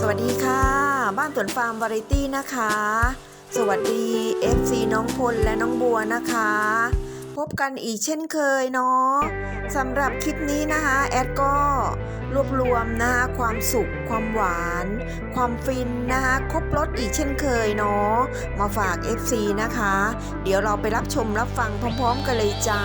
สวัสดีค่ะ บ้านสวนฟาร์มวาไรตี้นะคะ สวัสดี FC น้องพลและน้องบัวนะคะ พบกันอีกเช่นเคยเนาะสำหรับคลิปนี้นะคะ แอดก็รวบรวมนะคะความสุข ความหวาน ความฟินนะคะครบรถอีกเช่นเคยเนาะมาฝาก FC นะคะ เดี๋ยวเราไปรับชมรับฟังพร้อม ๆ กันเลยจ้า